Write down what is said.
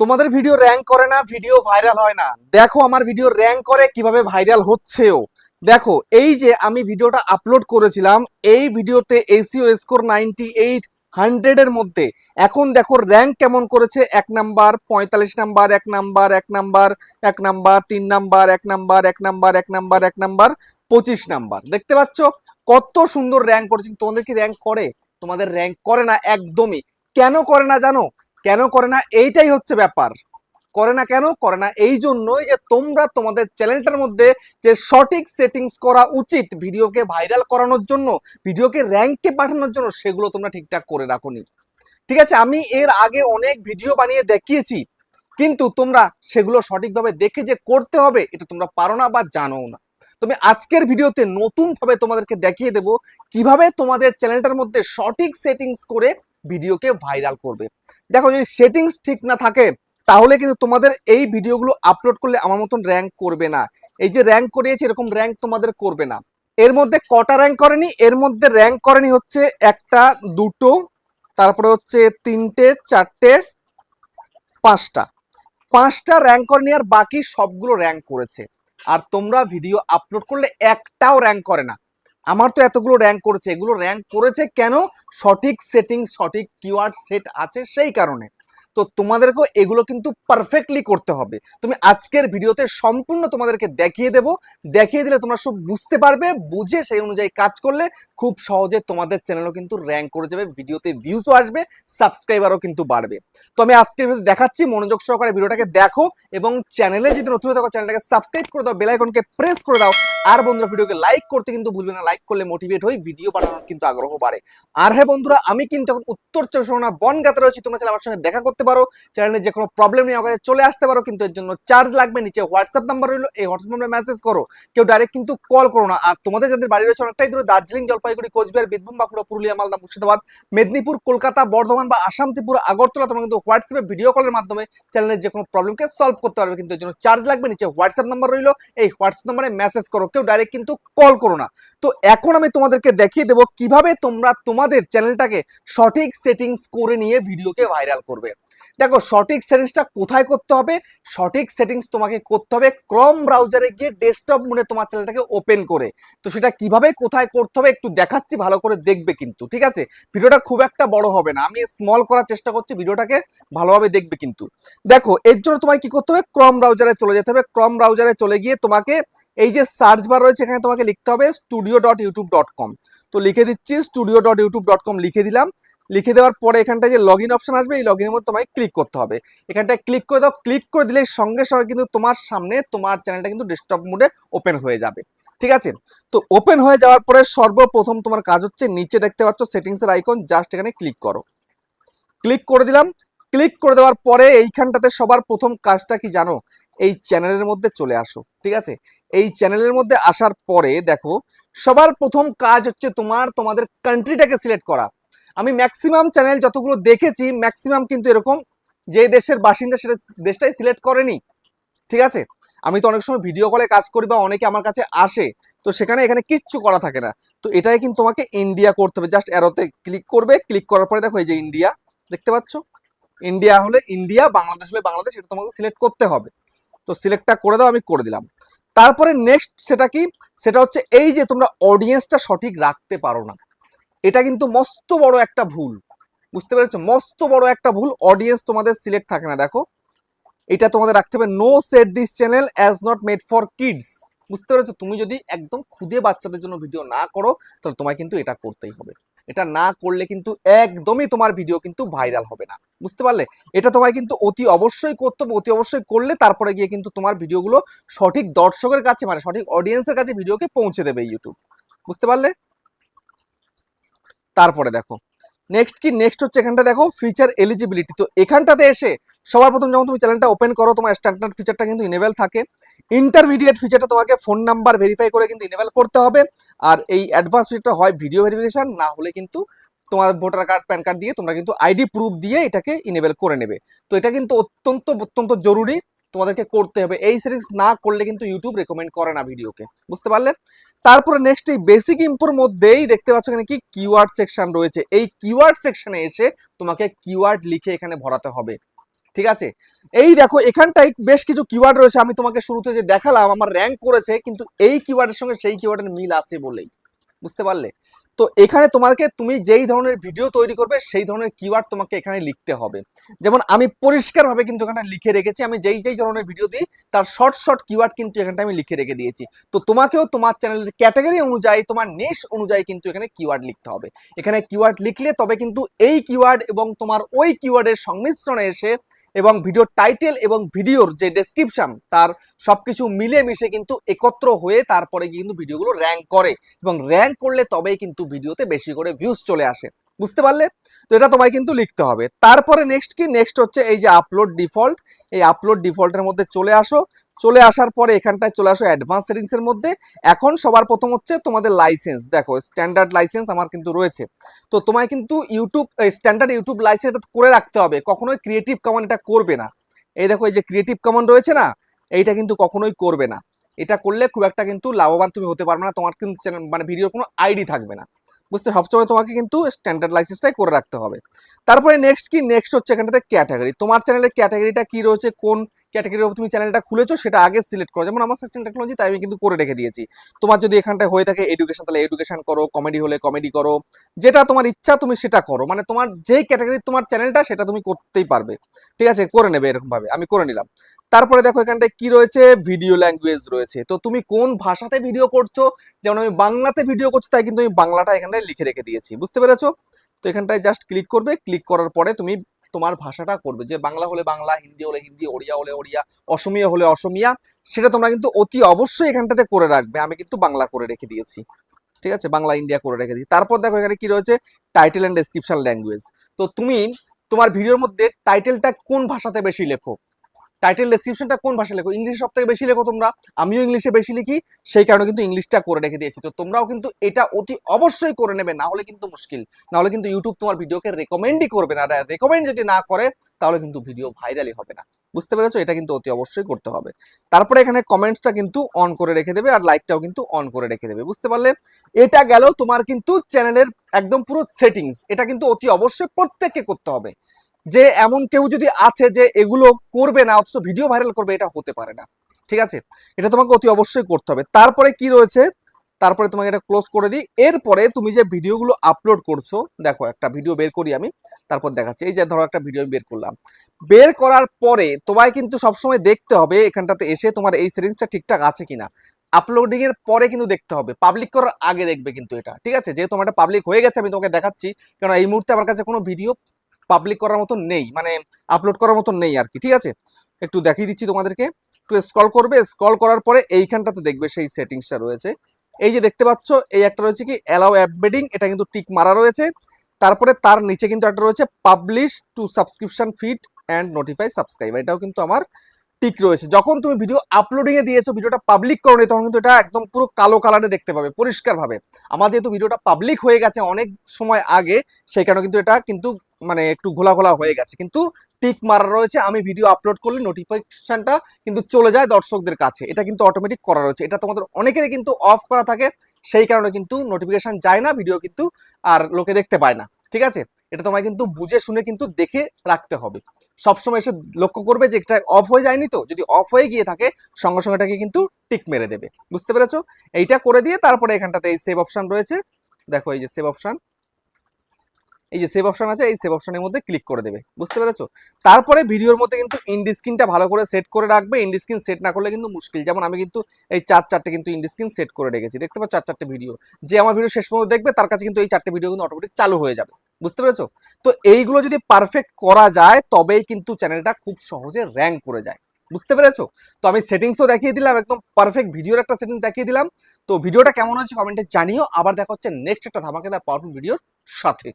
তোমাদের video rank করে না ভিডিও ভাইরাল হয় না। দেখো আমার ভিডিও র্যাঙ্ক করে কীভাবে ভাইরাল হচ্ছেও। দেখো, এই যে আমি ভিডিওটা আপলোড করেছিলাম, এই ভিডিওতে এসিও স্কোর নাইনটি এইট হান্ড্রেডের মধ্যে। এখন দেখো র্যাঙ্ক কেমন করেছে? এক নাম্বার পঁয়তাল্লিশ নাম্বার এক নাম্বার এক নাম্বার এক নাম্বার তিন নাম্বার এক নাম্বার এক নাম্বার এক নাম্বার এক নাম্বার পঁচিশ নাম্বার দেখতে পাচ্ছ? কত সুন্দর র্যাঙ্ক করেছে। তোমাদের কি র্যাঙ্ক করে? তোমাদের র্যাঙ্ক করে না একদমই। কেন করে না জানো? কেন করে না? এইটাই হচ্ছে ব্যাপার। করে না কেন? করে না এই জন্যই যে তোমরা তোমাদের চ্যানেলটার মধ্যে যে সঠিক সেটিংস করা উচিত, ভিডিওকে ভাইরাল করানোর জন্য, ভিডিওকে র্যাঙ্কে পাঠানোর জন্য, সেগুলো তোমরা ঠিকঠাক করে রাখোনি। ঠিক আছে? আমি এর আগে অনেক ভিডিও বানিয়ে দেখিয়েছি, কিন্তু তোমরা সেগুলো সঠিকভাবে দেখে যে করতে হবে, এটা তোমরা পারো না বা জানো না। তুমি আজকের ভিডিওতে নতুনভাবে তোমাদেরকে দেখিয়ে দেব, কীভাবে তোমাদের চ্যানেলটার মধ্যে সঠিক সেটিংস করে ভিডিওকে ভাইরাল করবে। দেখো যদি সেটিংস ঠিক না থাকে, তাহলে কিন্তু তোমাদের এই ভিডিওগুলো আপলোড করলে আমার মতন র্যাঙ্ক করবে না। এই যে র্যাঙ্ক করিয়েছি, এরকম র্যাঙ্ক তোমাদের করবে না। এর মধ্যে কটা র্যাঙ্ক করেনি? এর মধ্যে র্যাঙ্ক করেনি হচ্ছে একটা, দুটো, তারপরে হচ্ছে তিনটে, চারটে, পাঁচটা। পাঁচটা র্যাঙ্ক করেনি আর বাকি সবগুলো র্যাঙ্ক করেছে। আর তোমরা ভিডিও আপলোড করলে একটাও র্যাঙ্ক করে না। আমার তো এতগুলো র্যাঙ্ক করেছে, এগুলো র্যাঙ্ক করেছে কেন? সঠিক সেটিং সঠিক কিওয়ার্ড সেট আছে সেই কারণে। তো তোমাদেরকেও এগুলো কিন্তু পারফেক্টলি করতে হবে। তুমি আজকের ভিডিওতে সম্পূর্ণ তোমাদেরকে দেখিয়ে দেব। দেখিয়ে দিলে তোমরা সব বুঝতে পারবে, বুঝে সেই অনুযায়ী কাজ করলে খুব সহজে তোমাদের চ্যানেলও কিন্তু র্যাঙ্ক করে যাবে, ভিডিওতে ভিউসও আসবে সাবস্ক্রাইবারও কিন্তু বাড়বে। তো আমি আজকের ভিডিও দেখাচ্ছি, মনোযোগ সহকারে ভিডিওটাকে দেখো এবং চ্যানেলে যদি নতুন থাকো চ্যানেলটাকে সাবস্ক্রাইব করে দাও বেল আইকনকে প্রেস করে দাও। আর বন্ধুরা, ভিডিওকে লাইক করতে কিন্তু ভুলবে না লাইক করলে মোটিভেট হই ভিডিও বানানোর কিন্তু আগ্রহ বাড়ে। আর হ্যাঁ বন্ধুরা, আমি কিন্তু এখন উত্তর চব্বিশ পরগনা বনগাতে রয়েছি, তোমরা চাইলে আমার সঙ্গে দেখা করতে পারো চ্যানেলে যে কোনো প্রবলেম নিয়ে আমাকে চলে আসতে পারো, কিন্তু এর জন্য চার্জ লাগবে, নিচে হোয়াটসঅ্যাপ নাম্বার রইল, এই হোয়াটসঅ্যাপ নাম্বারে মেসেজ করো। কেউ ডাইরেক্ট কিন্তু কল করো না। আর তোমাদের যাদের বাড়ি রয়েছে অনেকটাই দূরে, দার্জিলিং, জলপাইগুড়ি, কোচবিহার, বীরভূম, বাঁকুড়া, পুরুলিয়া, মালদা, মুর্শিদাবাদ, মেদিনীপুর, কলকাতা, বর্ধমান বা আসাম, ত্রিপুরা, আগরতলা, তোমরা কিন্তু হোয়াটসঅ্যাপে ভিডিও কলের মাধ্যমে চ্যানেলের যে কোনো প্রবলেমকে সলভ করতে পারবে, কিন্তু এর জন্য চার্জ লাগবে, নিচে হোয়াটসঅ্যাপ নাম্বার রইল, এই হোয়াটসঅ্যাপ নাম্বারে মেসেজ করো, কেউ ডাইরেক্ট কিন্তু কল করো না। তো এখন আমি তোমাদেরকে দেখিয়ে দেবো কীভাবে তোমরা তোমাদের চ্যানেলটাকে সঠিক সেটিংস করে নিয়ে ভিডিওকে ভাইরাল করবে। দেখো সঠিক সেটিংসটা কোথায় করতে হবে? সঠিক সেটিংস তোমাকে করতে হবে ক্রম ব্রাউজারে গিয়ে ডেস্কটপ মোডে তোমার চ্যানেলটাকে ওপেন করে। তো সেটা কীভাবে কোথায় করতে হবে একটু দেখাচ্ছি, ভালো করে দেখবে কিন্তু, ঠিক আছে? ভিডিওটা খুব একটা বড় হবে না, আমি স্মল করার চেষ্টা করছি, ভিডিওটাকে ভালোভাবে দেখবে কিন্তু। দেখো, এর জন্য তোমায় কি করতে হবে? ক্রম ব্রাউজারে চলে যেতে হবে। ক্রম ব্রাউজারে চলে গিয়ে তোমাকে এই যে সার্চ বার রয়েছে, এখানে তোমাকে লিখতে হবে studio dot YouTube dot com তো লিখে দিচ্ছি studio dot YouTube dot com লিখে দিলাম। লিখে দেওয়ার পরে এখানটায় যে লগ ইন অপশন আসবে, এই লগ ইনের মধ্যে তোমায় ক্লিক করতে হবে। এখানটায় ক্লিক করে দাও ক্লিক করে দিলে সঙ্গে সঙ্গে কিন্তু তোমার সামনে তোমার চ্যানেলটা কিন্তু ডেস্কটপ মোডে ওপেন হয়ে যাবে। ঠিক আছে? তো ওপেন হয়ে যাওয়ার পরে সর্বপ্রথম তোমার কাজ হচ্ছে নিচে দেখতে পাচ্ছ সেটিংসের আইকন জাস্ট এখানে ক্লিক করো। ক্লিক করে দিলাম। ক্লিক করে দেওয়ার পরে এইখানটাতে সবার প্রথম কাজটা কি জানো? এই চ্যানেলের মধ্যে চলে আসো। ঠিক আছে? এই চ্যানেলের মধ্যে আসার পরে দেখো, সবার প্রথম কাজ হচ্ছে তোমার, তোমাদের কান্ট্রিটাকে সিলেক্ট করা। আমি ম্যাক্সিমাম চ্যানেল যতগুলো দেখেছি ম্যাক্সিমাম কিন্তু এরকম যে দেশের বাসিন্দা সেটা দেশটাই সিলেক্ট করেনি। ঠিক আছে? আমি তো অনেক সময় ভিডিও কলে কাজ করি বা অনেকে আমার কাছে আসে, তো সেখানে এখানে কিচ্ছু করা থাকে না। তো এটাই কিন্তু তোমাকে ইন্ডিয়া করতে হবে। জাস্ট অ্যারোতে ক্লিক করবে ক্লিক করার পরে দেখো এই যে ইন্ডিয়া দেখতে পাচ্ছ? ইন্ডিয়া হলে ইন্ডিয়া বাংলাদেশ হলে বাংলাদেশ, এটা তোমাকে সিলেক্ট করতে হবে। তো সিলেক্টটা করে দাও, আমি করে দিলাম। তারপরে নেক্সট সেটা কি? সেটা হচ্ছে এই যে তোমরা অডিয়েন্সটা সঠিক রাখতে পারো না। এটা কিন্তু মস্ত বড় একটা ভুল। বুঝতে পেরেছ? মস্ত বড় একটা ভুল। অডিয়েন্স তোমাদের সিলেক্ট থাকে না, দেখো। এটা তোমাদের রাখতে হবে। No set this channel as not made for kids বুঝতে পেরেছ? তুমি যদি একদম খুদে বাচ্চাদের জন্য ভিডিও না করো, তাহলে তোমায় কিন্তু এটা করতেই হবে। এটা না করলে কিন্তু একদমই তোমার ভিডিও কিন্তু ভাইরাল হবে না। বুঝতে পারলে? এটা তোমায় কিন্তু অতি অবশ্যই করতে হবে। অতি অবশ্যই করলে তারপরে গিয়ে কিন্তু তোমার ভিডিওগুলো সঠিক দর্শকের কাছে মানে সঠিক অডিয়েন্সের কাছে ভিডিওকে পৌঁছে দেবে ইউটিউব বুঝতে পারলে? তারপরে দেখো। নেক্সট কি? নেক্সট হচ্ছে এখানটা দেখো ফিচার এলিজিবিলিটি তো এখানটাতে এসে সবার প্রথম যখন তুমি চ্যানেলটা ওপেন করো, তোমার স্ট্যান্ডার্ড ফিচারটা কিন্তু ইনেবল থাকে। ইন্টারমিডিয়েট ফিচারটা তোমাকে ফোন নাম্বার ভেরিফাই করে কিন্তু ইনেবল করতে হবে। আর এই অ্যাডভান্স ফিচারটা হয় ভিডিও ভেরিফিকেশন না হলে কিন্তু তোমার ভোটার কার্ড প্যান কার্ড দিয়ে তোমরা কিন্তু আইডি প্রুফ দিয়ে এটাকে ইনেবল করে নেবে। তো এটা কিন্তু অত্যন্ত অত্যন্ত জরুরি। তোমাদেরকে করতে হবে। এই সেটিংস না করলে কিন্তু ইউটিউব রেকমেন্ড করে না ভিডিওকে বুঝতে পারলে? তারপরে নেক্সট এই বেসিক ইম্পোর মধ্যেই দেখতে পাচ্ছ এখানে কি কিওয়ার্ড সেকশন রয়েছে। এই কিওয়ার্ড সেকশনে এসে তোমাকে কিওয়ার্ড লিখে এখানে ভরাতে হবে। ঠিক আছে? এই দেখো, এখানটায় বেশ কিছু কিওয়ার্ড রয়েছে। আমি তোমাকে শুরুতে যে দেখালাম, আমার র্যাঙ্ক করেছে, কিন্তু এই কিওয়ার্ডের সঙ্গে সেই কিওয়ার্ডের মিল আছে বলেই। বুঝতে পারলে? তো এখানে তোমাকে, তুমি যেই ধরনের ভিডিও তৈরি করবে, সেই ধরনের কিওয়ার্ড তোমাকে এখানে লিখতে হবে। যেমন আমি পরিষ্কারভাবে কিন্তু এখানে লিখে রেখেছি, আমি যেই যেই ধরনের ভিডিও দিই, তার শর্ট শর্ট কিওয়ার্ড কিন্তু এখানটা আমি লিখে রেখে দিয়েছি। তো তোমাকেও তোমার চ্যানেলের ক্যাটাগরি অনুযায়ী, তোমার নেশ অনুযায়ী কিন্তু এখানে কিওয়ার্ড লিখতে হবে। এখানে কিওয়ার্ড লিখলে তবে কিন্তু এই কিওয়ার্ড এবং তোমার ওই কিওয়ার্ডের সংমিশ্রণে এসে এবং ভিডিও টাইটেল এবং ভিডিওর যে ডেসক্রিপশন তার সবকিছু মিলে মিশে কিন্তু একত্র হয়ে তারপরে কিন্তু ভিডিওগুলো র্যাঙ্ক করে এবং র্যাঙ্ক করলে তবেই কিন্তু ভিডিওতে বেশি করে ভিউজ চলে আসে। বুঝতে পারলে? তো এটা তোমায় কিন্তু লিখতে হবে। তারপরে নেক্সট কি? নেক্সট হচ্ছে এই যে আপলোড ডিফল্ট এই আপলোড ডিফল্টের মধ্যে চলে আসো। চলে আসার পরে এখানটায় চলে আসো অ্যাডভান্স সেটিংস এর মধ্যে। এখন সবার প্রথম হচ্ছে তোমাদের লাইসেন্স দেখো স্ট্যান্ডার্ড লাইসেন্স আমার কিন্তু রয়েছে। তো তোমায় কিন্তু ইউটিউব স্ট্যান্ডার্ড ইউটিউব লাইসেন্স করে রাখতে হবে। কখনোই ক্রিয়েটিভ কমন এটা করবে না। এই দেখো, এই যে ক্রিয়েটিভ কমন রয়েছে না, এইটা কিন্তু কখনোই করবে না। এটা করলে খুব একটা কিন্তু লাভবান তুমি হতে পারবে না। তোমার কিন্তু মানে ভিডিওর কোনো আইডি থাকবে না। বুঝতে সবসময় তোমাকে কিন্তু স্ট্যান্ডার্ড লাইসেন্সটাই করে রাখতে হবে। তারপরে নেক্সট কি? নেক্সট হচ্ছে এখানটাতে ক্যাটাগরি তোমার চ্যানেলের ক্যাটাগরিটা কি রয়েছে? কোন ক্যাটাগরির উপর তুমি চ্যানেলটা খুলেছো? সেটা আগে সিলেক্ট করো। যেমন আমার সিস্টেম টেকনোলজি তাই আমি কিন্তু করে রেখে দিয়েছি। তোমার যদি এখানটায় হয়ে থাকে এডুকেশন তাহলে এডুকেশন করো কমেডি হলে কমেডি করো। যেটা তোমার ইচ্ছা, তুমি সেটা করো। মানে তোমার যেই ক্যাটাগরির তোমার চ্যানেলটা সেটা তুমি করতেই পারবে। ঠিক আছে? করে নেবে এরকমভাবে। আমি করে নিলাম। তারপরে দেখো এখানটায় কি রয়েছে? ভিডিও ল্যাঙ্গুয়েজ রয়েছে। তো তুমি কোন ভাষাতে ভিডিও করছ? যেমন আমি বাংলাতে ভিডিও করছি, তাই কিন্তু আমি বাংলাটা এখানটায় লিখে রেখে দিয়েছি। বুঝতে পেরেছ? তো এখানটায় জাস্ট ক্লিক করবে। ক্লিক করার পরে তুমি তোমার ভাষাটা করবে। যে বাংলা হলে বাংলা, হিন্দি হলে হিন্দি, ওড়িয়া হলে ওড়িয়া, অসমিয়া হলে অসমিয়া, সেটা তোমরা কিন্তু অতি অবশ্যই এখানটাতে করে রাখবে। আমি কিন্তু বাংলা করে রেখে দিয়েছি। ঠিক আছে? বাংলা, ইন্ডিয়া করে রেখে দিই তারপর দেখো এখানে কি রয়েছে? টাইটেল অ্যান্ড ডেসক্রিপশন ল্যাঙ্গুয়েজ তো তুমি তোমার ভিডিওর মধ্যে টাইটেলটা কোন ভাষাতে বেশি লেখো? টাইটেল ডেসক্রিপশনটা কোন ভাষায় লেখো? ইংলিশ সব থেকে বেশি লেখো তোমরা? আমিও ইংলিশে বেশি লিখি, সেই কারণে কিন্তু ইংলিশটা করে রেখে দিয়েছি। তো তোমরাও কিন্তু এটা অতি অবশ্যই করে নেবে, না হলে কিন্তু মুশকিল। না হলে কিন্তু ইউটিউব তোমার ভিডিওকে রেকমেন্ডই করবে না। রেকমেন্ড যদি না করে, তাহলে কিন্তু ভিডিও ভাইরালই হবে না। বুঝতে পেরেছ? এটা কিন্তু অতি অবশ্যই করতে হবে। তারপরে এখানে কমেন্টসটা কিন্তু অন করে রেখে দেবে, আর লাইকটাও কিন্তু অন করে রেখে দেবে। বুঝতে পারলে? এটা গেল তোমার কিন্তু চ্যানেলের একদম পুরো সেটিংস এটা কিন্তু অতি অবশ্যই প্রত্যেককে করতে হবে। যে এমন কেউ যদি আছে যে এগুলো করবে না, অথচ ভিডিও ভাইরাল করবে, এটা হতে পারে না। ঠিক আছে? এটা তোমাকে অতি অবশ্যই করতে হবে। তারপরে কি রয়েছে? তারপরে তোমাকে এটা ক্লোজ করে দিই। এরপরে তুমি যে ভিডিওগুলো আপলোড করছ, দেখো একটা ভিডিও বের করি আমি, তারপর দেখাচ্ছি। এই যে ধরো একটা ভিডিও বের করলাম। বের করার পরে তোমায় কিন্তু সবসময় দেখতে হবে এখানটাতে এসে তোমার এই সেটিংসটা ঠিকঠাক আছে কিনা। আপলোডিং এর পরে কিন্তু দেখতে হবে। পাবলিক করার আগে দেখবে কিন্তু এটা। ঠিক আছে? যেহেতু আমার পাবলিক হয়ে গেছে, আমি তোমাকে দেখাচ্ছি। কারণ এই মুহূর্তে আমার কাছে কোনো ভিডিও পাবলিক করার মতন নেই মানে আপলোড করার মতন নেই আর কি, ঠিক আছে? একটু দেখিয়ে দিচ্ছি তোমাদেরকে, একটু স্ক্রল করবে স্ক্রল করার পরে এইখানটাতে দেখবে সেই সেটিংসটা রয়েছে। এই যে দেখতে পাচ্ছ, এই একটা রয়েছে কি অ্যালাউ অ্যাপবেডিং এটা কিন্তু টিক মারা রয়েছে। তারপরে তার নিচে কিন্তু একটা রয়েছে publish to subscription feed and notify subscriber এটাও কিন্তু আমার টিক রয়েছে। যখন তুমি ভিডিও আপলোডিংয়ে দিয়েছ ভিডিওটা পাবলিক করো তখন কিন্তু এটা একদম পুরো কালো কালারে দেখতে পাবে, পরিষ্কারভাবে। আমার যেহেতু ভিডিওটা পাবলিক হয়ে গেছে অনেক সময় আগে, সেই কারণে কিন্তু এটা কিন্তু মানে একটু ঘোলা ঘোলা হয়ে গেছে। কিন্তু টিক মারা রয়েছে, আমি ভিডিও আপলোড করলে নোটিফিকেশনটা কিন্তু চলে যায় দর্শকদের কাছে। এটা কিন্তু অটোমেটিক করা রয়েছে। এটা তোমাদের অনেকেরই কিন্তু অফ করা থাকে, সেই কারণে কিন্তু নোটিফিকেশন যায় না ভিডিও কিন্তু আর লোকে দেখতে পায় না। ঠিক আছে? এটা তোমায় কিন্তু বুঝে, শুনে কিন্তু দেখে রাখতে হবে। সবসময় এসে লক্ষ্য করবে যে এটা অফ হয়ে যায়নি তো। যদি অফ হয়ে গিয়ে থাকে, সঙ্গে সঙ্গে এটাকে কিন্তু টিক মেরে দেবে। বুঝতে পেরেছ? এইটা করে দিয়ে তারপরে এখানটাতে এই সেভ অপশন রয়েছে। দেখো এই যে সেভ অপশন এই যে সেভ অপশন আছে, এই সেভ অপশনের মধ্যে ক্লিক করে দেবে। বুঝতে পেরেছ? তারপরে ভিডিওর মধ্যে কিন্তু ইন্ডি স্ক্রিনটা ভালো করে সেট করে রাখবে। ইন্ডি স্ক্রিন সেট না করলে কিন্তু মুশকিল। যেমন আমি কিন্তু এই চার চারটে কিন্তু ইন্ডি স্ক্রিন সেট করে রেখেছি। দেখতে পাচ্ছ চার চারটে ভিডিও যে আমার ভিডিও শেষ পর্যন্ত দেখবে, তার কাছে কিন্তু এই চারটে ভিডিও কিন্তু অটোমেটিক চালু হয়ে যাবে। বুঝতে পেরেছ? তো এইগুলো যদি পারফেক্ট করা যায়, তবেই কিন্তু চ্যানেলটা খুব সহজে র্যাঙ্ক করে যায়। বুঝতে পেরেছ? তো আমি সেটিংসও দেখিয়ে দিলাম, একদম পারফেক্ট ভিডিওর একটা সেটিংস দেখিয়ে দিলাম। তো ভিডিওটা কেমন হচ্ছে কমেন্টে জানিও। আবার দেখা হচ্ছে নেক্সট একটা ধামাকেদার পাওয়ারফুল ভিডিওর সাথে।